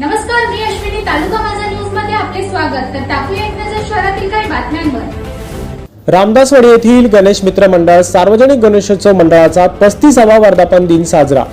तालुका माझा न्यूजमध्ये आपले स्वागत. तर टाकूया एक नजर शहरातील काही बातम्यांवर. रामदासवाडी येथील गणेश मित्र मंडळ सार्वजनिक गणेशोत्सव मंडळाचा पस्तीसावा वर्धापन दिन साजरा.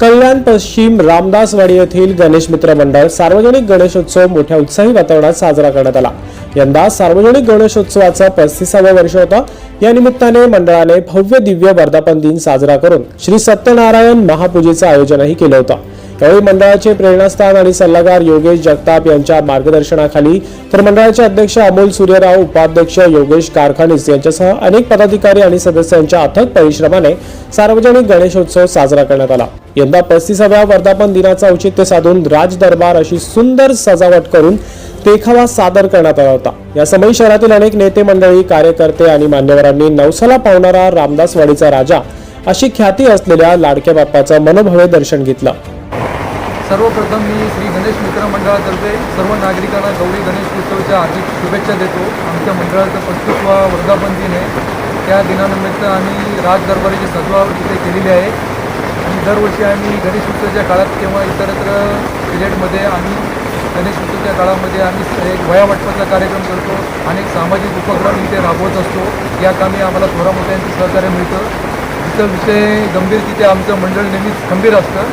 कल्याण पश्चिम रामदासवाडी येथील गणेश मित्र मंडळ सार्वजनिक गणेशोत्सव मोठ्या उत्साही वातावरणात साजरा करण्यात आला. यंदा सार्वजनिक गणेशोत्सवाचा पस्तीसावं वर्ष होता. या निमित्ताने मंडळाने भव्य दिव्य वर्धापन दिन साजरा करून श्री सत्यनारायण महापूजेचं आयोजनही केलं होतं. यावेळी मंडळाचे प्रेरणास्थान आणि सल्लागार योगेश जगताप यांच्या मार्गदर्शनाखाली तर मंडळाचे अध्यक्ष अमोल सूर्यराव उपाध्यक्ष योगेश कारखानीस यांच्यासह अनेक पदाधिकारी आणि सदस्यांच्या अथक परिश्रमाने सार्वजनिक गणेशोत्सव साजरा करण्यात आला. यंदा पस्तीसाव्या वर्धापन दिनाचा औचित्य साधून राज दरबार अशी सुंदर सजावट करून देखावा सादर करण्यात आला होता. या समयी शहरातील अनेक नेते मंडळी कार्यकर्ते आणि मान्यवरांनी नवसाला पावणारा रामदासवाडीचा राजा अशी ख्याती असलेल्या लाडक्या बाप्पाचं मनोभवे दर्शन घेतलं. सर्वप्रथम मी श्री गणेश मित्र मंडळातर्फे सर्व नागरिकांना गौरी गणेश उत्सवाच्या हार्दिक शुभेच्छा देतो. आमच्या मंडळाचं पस्तीसवा वर्धापन दिन आहे. त्या दिनानिमित्त आम्ही राज दरबारीची सजवावट तिथे केलेली आहे. आणि दरवर्षी आम्ही गणेश उत्सवाच्या काळात किंवा इतरत्र पिरियडमध्ये आम्ही गणेश उत्सवाच्या काळामध्ये आम्ही एक वयावाटपाचा कार्यक्रम करतो. अनेक सामाजिक उपक्रम इथे राबवत असतो. या कामी आम्हाला थोडा सहकार्य मिळतं. तिथं विषय गंभीर तिथे आमचं मंडळ नेहमीच खंबीर असतं.